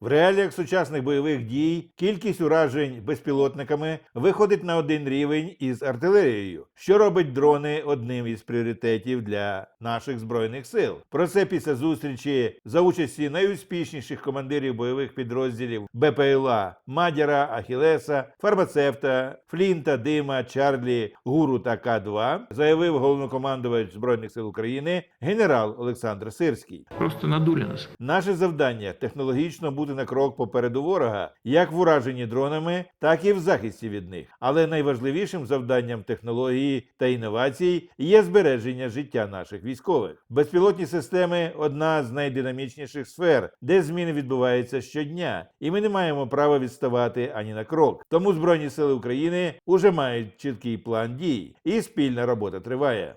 В реаліях сучасних бойових дій кількість уражень безпілотниками виходить на один рівень із артилерією, що робить дрони одним із пріоритетів для наших збройних сил. Про це після зустрічі за участі найуспішніших командирів бойових підрозділів БПЛА Мадяра, Ахілеса, Фармацевта, Флінта, Дима, Чарлі, Гуру та К2 заявив головнокомандувач збройних сил України генерал Олександр Сирський. Просто надули нас. Наше завдання технологічно бути на крок попереду ворога, як в ураженні дронами, так і в захисті від них. Але найважливішим завданням технології та інновацій є збереження життя наших військових. Безпілотні системи одна з найдинамічніших сфер, де зміни відбуваються щодня, і ми не маємо права відставати ані на крок. Тому Збройні сили України уже мають чіткий план дій, і спільна робота триває.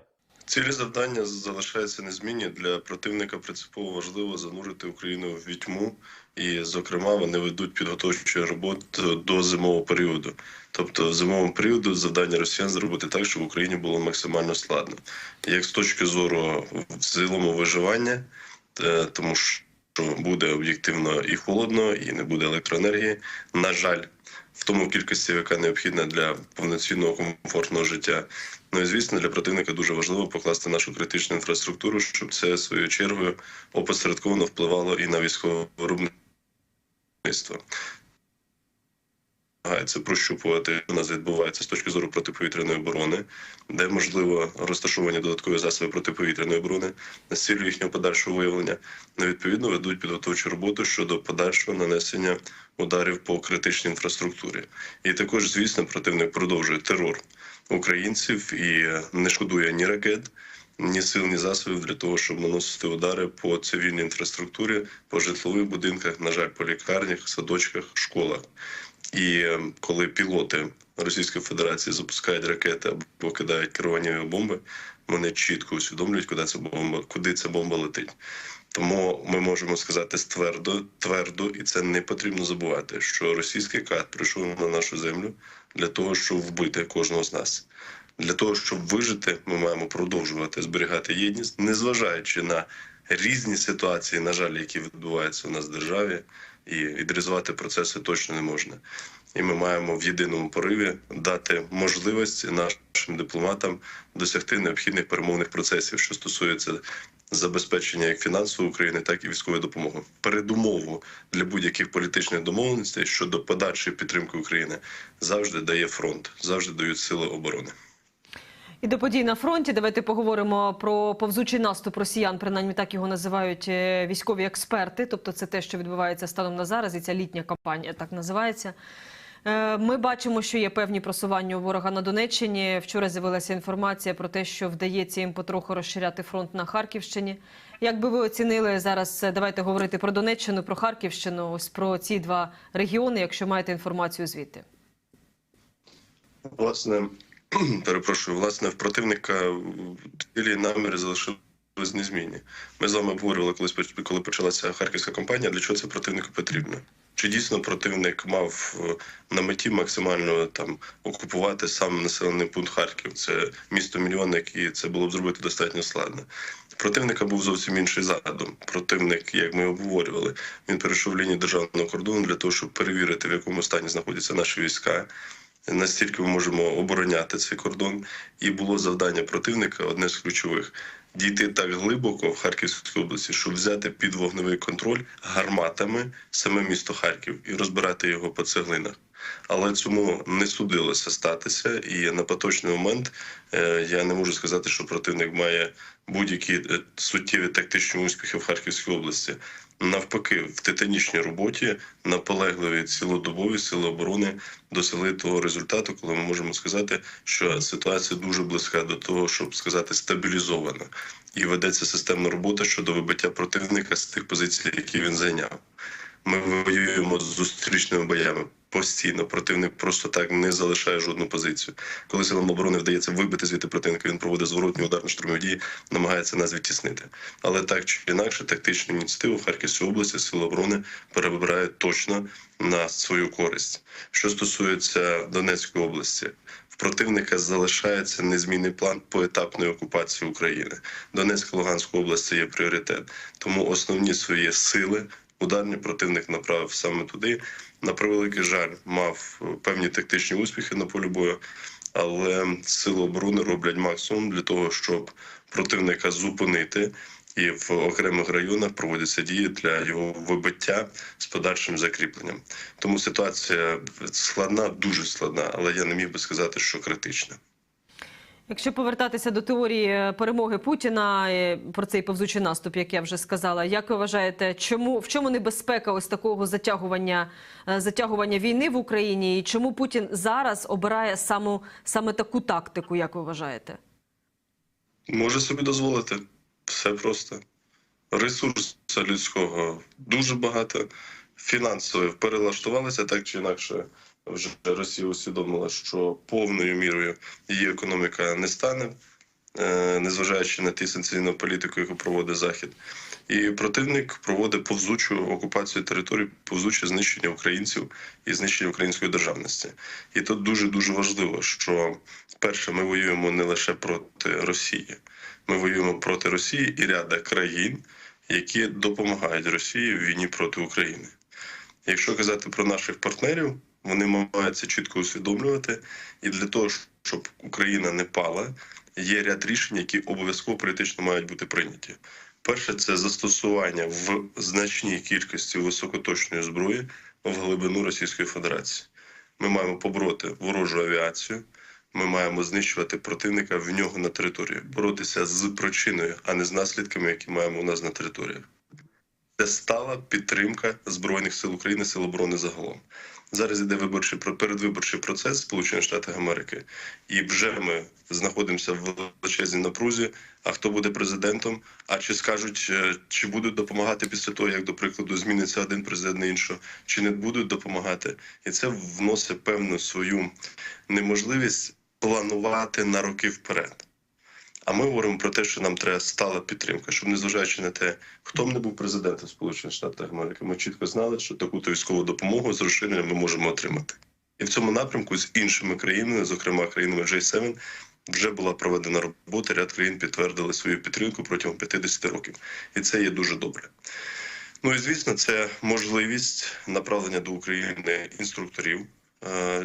Цілі завдання залишаються незмінні для противника. Принципово важливо занурити Україну в вітьму, і, зокрема, вони ведуть підготовчу роботу до зимового періоду. Тобто, в зимовому періоду завдання росіян зробити так, щоб Україні було максимально складно, як з точки зору в цілому виживання, е, тому що буде об'єктивно і холодно, і не буде електроенергії. На жаль, в тому кількості, яка необхідна для повноцінного комфортного життя. Ну і звісно, для противника дуже важливо покласти нашу критичну інфраструктуру, щоб це своєю чергою опосередковано впливало і на військове виробництво. Намагається прощупувати, що у нас відбувається з точки зору протиповітряної оборони, де можливо розташовані додаткові засоби протиповітряної оборони з цілею їхнього подальшого виявлення. Ну, відповідно ведуть підготовчу роботу щодо подальшого нанесення ударів по критичній інфраструктурі. І також, звісно, противник продовжує терор українців і не шкодує ні ракет, ні сил, ні засобів для того, щоб наносити удари по цивільній інфраструктурі, по житлових будинках, на жаль, по лікарнях, садочках, школах. І е, коли пілоти Російської Федерації запускають ракети або кидають керовані бомби, вони чітко усвідомлюють, куди ця бомба, куди ця бомба летить. Тому ми можемо сказати ствердо, твердо, і це не потрібно забувати, що російський кат прийшов на нашу землю для того, щоб вбити кожного з нас. Для того щоб вижити, ми маємо продовжувати зберігати єдність, незважаючи на різні ситуації, на жаль, які відбуваються у нас в державі, і відрізувати процеси точно не можна. І ми маємо в єдиному пориві дати можливості нашим дипломатам досягти необхідних перемовних процесів, що стосується забезпечення як фінансової України, так і військової допомоги. Передумову для будь-яких політичних домовленостей щодо подальшої підтримки України завжди дає фронт, завжди дають сили оборони. І до подій на фронті давайте поговоримо про повзучий наступ росіян. Принаймні так його називають е, військові експерти. Тобто, це те, що відбувається станом на зараз, і ця літня кампанія так називається. Е, Ми бачимо, що є певні просування у ворога на Донеччині. Вчора з'явилася інформація про те, що вдається їм потроху розширяти фронт на Харківщині. Як би ви оцінили зараз? е, Давайте говорити про Донеччину, про Харківщину, ось про ці два регіони, якщо маєте інформацію звідти. Власне, перепрошую, власне, в противника цілі наміри залишились незмінні. Ми з вами обговорювали колись, коли почалася харківська кампанія, для чого це противнику потрібно. Чи дійсно противник мав е, на меті максимально там окупувати сам населений пункт Харків? Це місто мільйонник, і це було б зробити достатньо складно. Противника був зовсім інший задум. Противник, як ми обговорювали, він перейшов лінію державного кордону для того, щоб перевірити, в якому стані знаходяться наші війська, настільки ми можемо обороняти цей кордон. І було завдання противника одне з ключових дійти так глибоко в Харківській області, щоб взяти під вогневий контроль гарматами саме місто Харків і розбирати його по цеглинах. Але цьому не судилося статися, і на поточний момент е, я не можу сказати, що противник має будь-які е, суттєві тактичні успіхи в Харківській області. Навпаки, в титанічній роботі наполегливі цілодобові сили оборони досягли того результату, коли ми можемо сказати, що ситуація дуже близька до того, щоб сказати стабілізована, і ведеться системна робота щодо вибиття противника з тих позицій, які він зайняв. Ми воюємо з зустрічними боями. Постійно противник просто так не залишає жодну позицію. Коли силам оборони вдається вибити звідти противника, він проводить зворотні ударно-штурмові дії, намагається нас відтіснити. Але так чи інакше, тактичну ініціативу в Харківській області сили оборони перебирають точно на свою користь. Що стосується Донецької області, противника залишається незмінний план поетапної окупації України. Донецька Луганська область це є пріоритет. Тому основні свої сили ударні противник направив саме туди. На превеликий жаль, мав е, певні тактичні успіхи на полі бою, але сили оборони роблять максимум для того, щоб противника зупинити. І в окремих районах проводяться дії для його вибиття з подальшим закріпленням. Тому ситуація складна, дуже складна, але я не міг би сказати, що критична. Якщо повертатися до теорії е, перемоги Путіна е, про цей повзучий наступ, як я вже сказала, як ви вважаєте, чому в чому небезпека ось такого затягування, е, затягування війни в Україні, і чому Путін зараз обирає саму саме таку тактику, як ви вважаєте? Може собі дозволити. Все просто. Ресурсу людського дуже багато. Фінансово перелаштувалися так чи інакше. Вже Росія усвідомила, що повною мірою її економіка не стане, е, незважаючи на ті санкційну політику, яку проводить Захід. І противник проводить повзучу окупацію територій, повзуче знищення українців і знищення української державності. І тут дуже дуже важливо, що перше, ми воюємо не лише проти Росії, ми воюємо проти Росії і ряда країн, які допомагають Росії в війні проти України. Якщо казати про наших партнерів, вони мають це чітко усвідомлювати. І для того, щоб Україна не пала, є ряд рішень, які обов'язково політично мають бути прийняті. Перше це застосування в значній кількості високоточної зброї в глибину Російської Федерації. Ми маємо побороти ворожу авіацію. Ми маємо знищувати противника в нього на території, боротися з причиною, а не з наслідками, які маємо у нас на території. Це стала підтримка збройних сил України, сил оборони загалом. Зараз іде виборчий передвиборчий процес Сполучених Штатах Америки, і вже ми знаходимося в величезній напрузі. А хто буде президентом? А чи скажуть, е, чи будуть допомагати після того, як до прикладу зміниться один президент на іншого, чи не будуть допомагати? І це вносить певну свою неможливість планувати на роки вперед. А ми говоримо про те, що нам треба стала підтримка, щоб незважаючи на те, хто б не був президентом Сполучених Штатів Америки, ми чітко знали, що таку то військову допомогу з розширенням ми можемо отримати. І в цьому напрямку з іншими країнами, зокрема країнами G7, вже була проведена робота. Ряд країн підтвердили свою підтримку протягом 50 років, і це є дуже добре. Ну і звісно, це можливість направлення до України інструкторів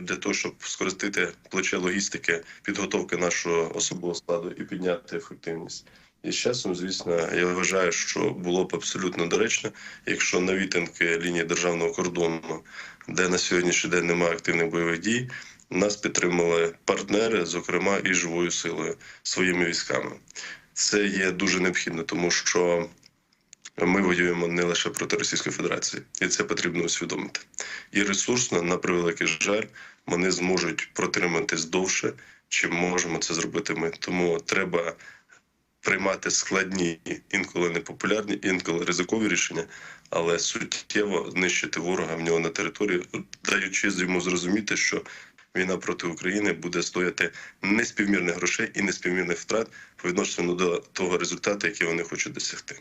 для того, щоб скористати плече логістики, підготовки нашого особового складу і підняти ефективність. І з часом, звісно, я вважаю, що було б абсолютно доречно, якщо на відтинки лінії державного кордону, де на сьогоднішній день немає активних бойових дій, нас підтримали партнери, зокрема і живою силою своїми військами. Це є дуже необхідно, тому що ми воюємо не лише проти Російської Федерації, і це потрібно усвідомити. І ресурсно, на превеликий жаль, вони зможуть протриматись довше, чим можемо це зробити ми. Тому треба приймати складні, інколи непопулярні, інколи ризикові рішення, але суттєво знищити ворога в нього на території, даючи йому зрозуміти, що війна проти України буде стояти неспівмірних грошей і неспівмірних втрат по відношенню до того результату, який вони хочуть досягти.